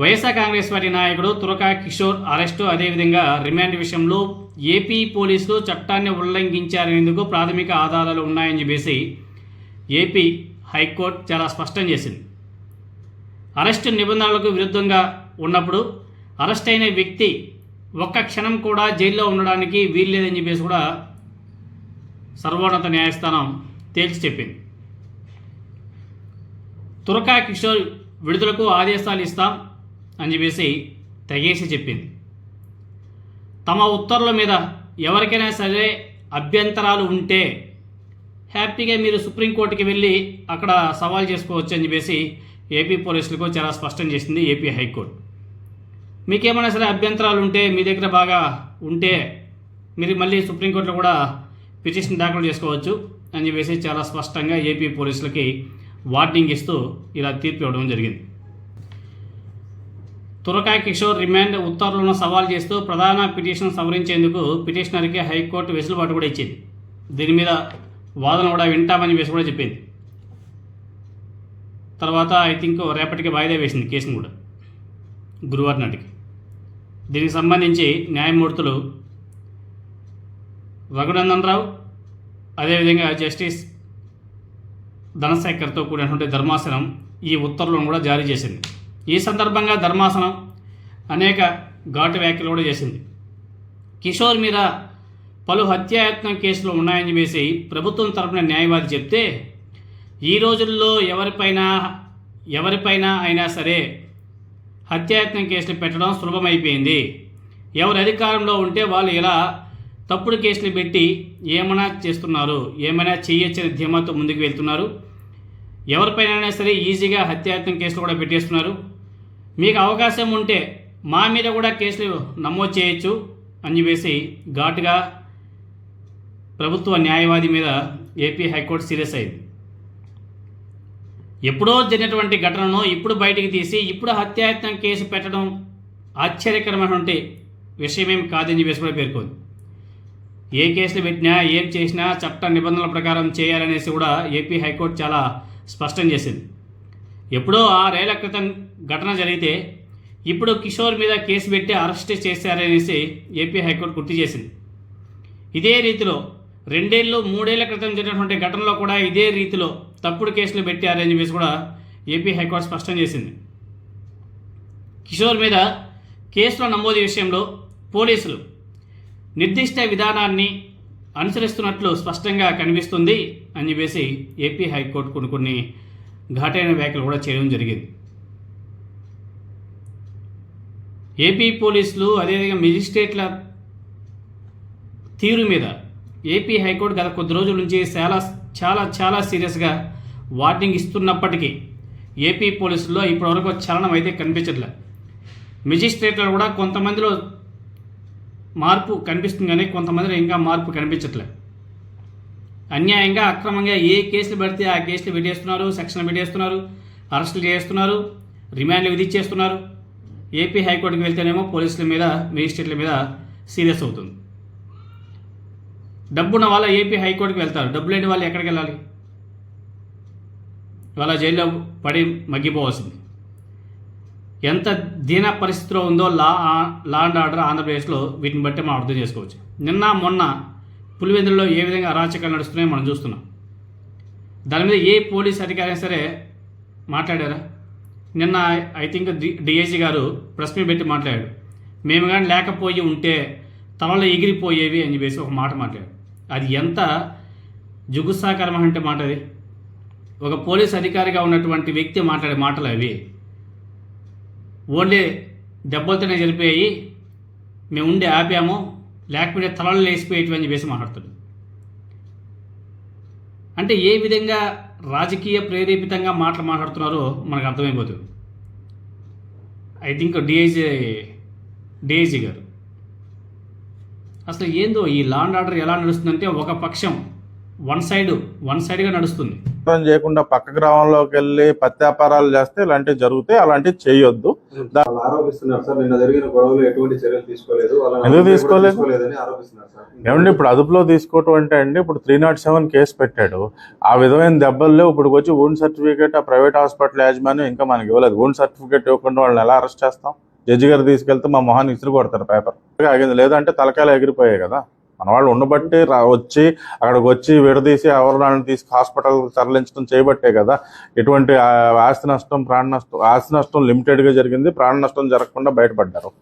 YSR Congress party నాయకుడు Turaka Kishore arrest అదేవిధంగా remand విషయంలో ఏపీ పోలీసులు చట్టాన్ని ఉల్లంఘించారనేందుకు ప్రాథమిక ఆధారాలు ఉన్నాయని చెప్పేసి ఏపీ హైకోర్టు చాలా స్పష్టం చేసింది. అరెస్టు నిబంధనలకు విరుద్ధంగా ఉన్నప్పుడు అరెస్ట్ అయిన వ్యక్తి ఒక్క క్షణం కూడా జైల్లో ఉండడానికి వీల్లేదని చెప్పేసి కూడా సర్వోన్నత న్యాయస్థానం తేల్చి చెప్పింది. తురకా కిషోర్ విడుదలకు ఆదేశాలు ఇస్తాం. అని చెప్పేసి తెగేసి చెప్పింది. తమ ఉత్తర్వుల మీద ఎవరికైనా సరే అభ్యంతరాలు ఉంటే హ్యాపీగా మీరు సుప్రీంకోర్టుకి వెళ్ళి అక్కడ సవాల్ చేసుకోవచ్చు అని చెప్పేసి ఏపీ పోలీసులకు చాలా స్పష్టం చేసింది ఏపీ హైకోర్టు. మీకేమైనా సరే అభ్యంతరాలు ఉంటే మీ దగ్గర బాగా ఉంటే మీరు మళ్ళీ సుప్రీంకోర్టులో కూడా పిటిషన్ దాఖలు చేసుకోవచ్చు అని చెప్పేసి చాలా స్పష్టంగా ఏపీ పోలీసులకి వార్నింగ్ ఇస్తూ ఇలా తీర్పు ఇవ్వడం జరిగింది. తురకాయ కిషోర్ రిమాండ్ ఉత్తర్వులను సవాల్ చేస్తూ ప్రధాన పిటిషన్ సవరించేందుకు పిటిషనర్కి హైకోర్టు వెసులుబాటు కూడా ఇచ్చింది. దీని మీద వాదన కూడా వింటామని వేసి కూడా చెప్పింది. తర్వాత ఐ థింక్ రేపటికి వాయిదా వేసింది కేసును కూడా. గురువారం నాటికి. దీనికి సంబంధించి న్యాయమూర్తులు రఘునందన్ రావు అదేవిధంగా జస్టిస్ ధనశేఖర్తో కూడినటువంటి ధర్మాసనం ఈ ఉత్తర్వులను కూడా జారీ చేసింది. ఈ సందర్భంగా ధర్మాసనం అనేక ఘాటు వ్యాఖ్యలు కూడా చేసింది. కిషోర్ మీద పలు హత్యాయత్నం కేసులు ఉన్నాయని చెప్పేసి ప్రభుత్వం తరపున న్యాయవాది చెప్తే ఈ రోజుల్లో ఎవరిపైనా ఎవరిపైనా అయినా సరే హత్యాయత్నం కేసులు పెట్టడం సులభమైపోయింది. ఎవరు అధికారంలో ఉంటే వాళ్ళు ఇలా తప్పుడు కేసులు పెట్టి ఏమైనా చేస్తున్నారు ఏమైనా చేయొచ్చని ధీమాతో ముందుకు వెళ్తున్నారు. ఎవరిపైన సరే ఈజీగా హత్యాయత్నం కేసులు కూడా పెట్టేస్తున్నారు. మీకు అవకాశం ఉంటే మా మీద కూడా కేసులు నమోదు చేయొచ్చు అని చెప్పేసి ఘాటుగా ప్రభుత్వ న్యాయవాది మీద ఏపీ హైకోర్టు సీరియస్ అయింది. ఎప్పుడో జరిగినటువంటి ఘటనను ఇప్పుడు బయటికి తీసి ఇప్పుడు హత్యాయత్నం కేసు పెట్టడం ఆశ్చర్యకరమైనటువంటి విషయమేం కాదని చెప్పేసి కూడా పేర్కొంది. ఏ కేసులు పెట్టినా ఏం చేసినా చట్ట నిబంధనల ప్రకారం చేయాలనేసి కూడా ఏపీ హైకోర్టు చాలా స్పష్టం చేసింది. ఎప్పుడో ఆరేళ్ళ క్రితం ఘటన జరిగితే ఇప్పుడు కిషోర్ మీద కేసు పెట్టి అరెస్ట్ చేశారనేసి ఏపీ హైకోర్టు గుర్తు చేసింది. ఇదే రీతిలో రెండేళ్ళు మూడేళ్ళ క్రితం జరిగినటువంటి ఘటనలో కూడా ఇదే రీతిలో తప్పుడు కేసులు పెట్టారని చెప్పేసి కూడా ఏపీ హైకోర్టు స్పష్టం చేసింది. కిషోర్ మీద కేసులో నమోదు విషయంలో పోలీసులు నిర్దిష్ట విధానాన్ని అనుసరిస్తున్నట్లు స్పష్టంగా కనిపిస్తుంది అని చెప్పేసి ఏపీ హైకోర్టు కొన్ని కొన్ని ఘాటైన వ్యాఖ్యలు కూడా చేయడం జరిగింది. ఏపీ పోలీసులు అదేవిధంగా మెజిస్ట్రేట్ల తీరు మీద ఏపీ హైకోర్టు గత కొద్ది రోజుల నుంచి చాలా చాలా చాలా సీరియస్గా వార్నింగ్ ఇస్తున్నప్పటికీ ఏపీ పోలీసుల్లో ఇప్పటివరకు చలనం అయితే కనిపించట్లేదు మెజిస్ట్రేట్లు కూడా కొంతమందిలో మార్పు కనిపిస్తుంది కానీ కొంతమందిలో ఇంకా మార్పు కనిపించట్లేదు అన్యాయంగా అక్రమంగా ఏ కేసులు పడితే ఆ కేసులు పెట్టేస్తున్నారు సెక్షన్ పెట్టేస్తున్నారు అరెస్టులు చేస్తున్నారు రిమాండ్లు విధించేస్తున్నారు. ఏపీ హైకోర్టుకి వెళ్తేనేమో పోలీసుల మీద మేజిస్ట్రేట్ల మీద సీరియస్ అవుతుంది. డబ్బున్న వాళ్ళ ఏపీ హైకోర్టుకి వెళ్తారు. డబ్బు లేని వాళ్ళు ఎక్కడికి వెళ్ళాలి? వాళ్ళ జైల్లో పడి మగ్గిపోవాల్సింది. ఎంత దీన పరిస్థితిలో ఉందో లా లా అండ్ ఆర్డర్ ఆంధ్రప్రదేశ్లో వీటిని బట్టి మనం అర్థం చేసుకోవచ్చు. నిన్న మొన్న పులివెందులలో ఏ విధంగా అరాచకాలు నడుస్తున్నాయో మనం చూస్తున్నాం. దాని మీద ఏ పోలీస్ అధికారి సరే మాట్లాడారా? నిన్న ఐ థింక్ డిఐజీ గారు ప్రెస్ మీట్ పెట్టి మాట్లాడాడు. మేము కానీ లేకపోయి ఉంటే తలలో ఎగిరిపోయేవి అని చెప్పేసి ఒక మాట మాట్లాడాడు. అది ఎంత జుగుత్సాకరమైన మాట అది. ఒక పోలీస్ అధికారిగా ఉన్నటువంటి వ్యక్తి మాట్లాడే మాటలు అవి. ఓన్లీ దెబ్బలతోనే చనిపోయాయి. మేము ఉండి ఆపాము. లేకపోతే తలలు లేచిపోయేటివి అని చెప్పేసి మాట్లాడుతాడు అంటే ఏ విధంగా రాజకీయ ప్రేరేపితంగా మాటలు మాట్లాడుతున్నారో మనకు అర్థమైపోతుంది. ఐ థింక్ డిఐజీ డిఐజీ గారు. అసలు ఏందో ఈ లాండ్ ఆర్డర్ ఎలా నడుస్తుందంటే ఒక పక్షం వన్ సైడ్ వన్ సైడ్గా నడుస్తుంది. వ్యాపారం చేయకుండా పక్క గ్రామంలోకి వెళ్ళి పత్తి వ్యాపారాలు చేస్తే ఇలాంటివి జరుగుతాయి అలాంటివి చేయొద్దు. ఎందుకు తీసుకోలేదు? ఏమండి ఇప్పుడు అదుపులో తీసుకోవటం అంటే అండి ఇప్పుడు త్రీ నాట్ సెవెన్ కేసు పెట్టాడు. ఆ విధమైన దెబ్బలు లేవు ఇప్పుడు వచ్చి ఓన్ సర్టిఫికేట్ ఆ ప్రైవేట్ హాస్పిటల్ యాజమాన్యం ఇంకా మనకి ఇవ్వలేదు. ఓన్ సర్టిఫికేట్ ఇవ్వకుండా వాళ్ళని ఎలా అరెస్ట్ చేస్తాం? జడ్జి గారు తీసుకెళ్తే మా మొహాన్ని ఇసురు కొడతారు పేపర్ ఆగింది. లేదంటే తలకాయలు ఎగిరిపోయాయి కదా. మనవాళ్ళు ఉండబట్టి రా వచ్చి అక్కడికి వచ్చి విడదీసి ఆవరణాలను తీసుకు హాస్పిటల్ తరలించడం చేయబట్టే కదా. ఎటువంటి ఆస్తి నష్టం ప్రాణ నష్టం ఆస్తి నష్టం లిమిటెడ్గా జరిగింది ప్రాణ నష్టం జరగకుండా బయటపడ్డారు.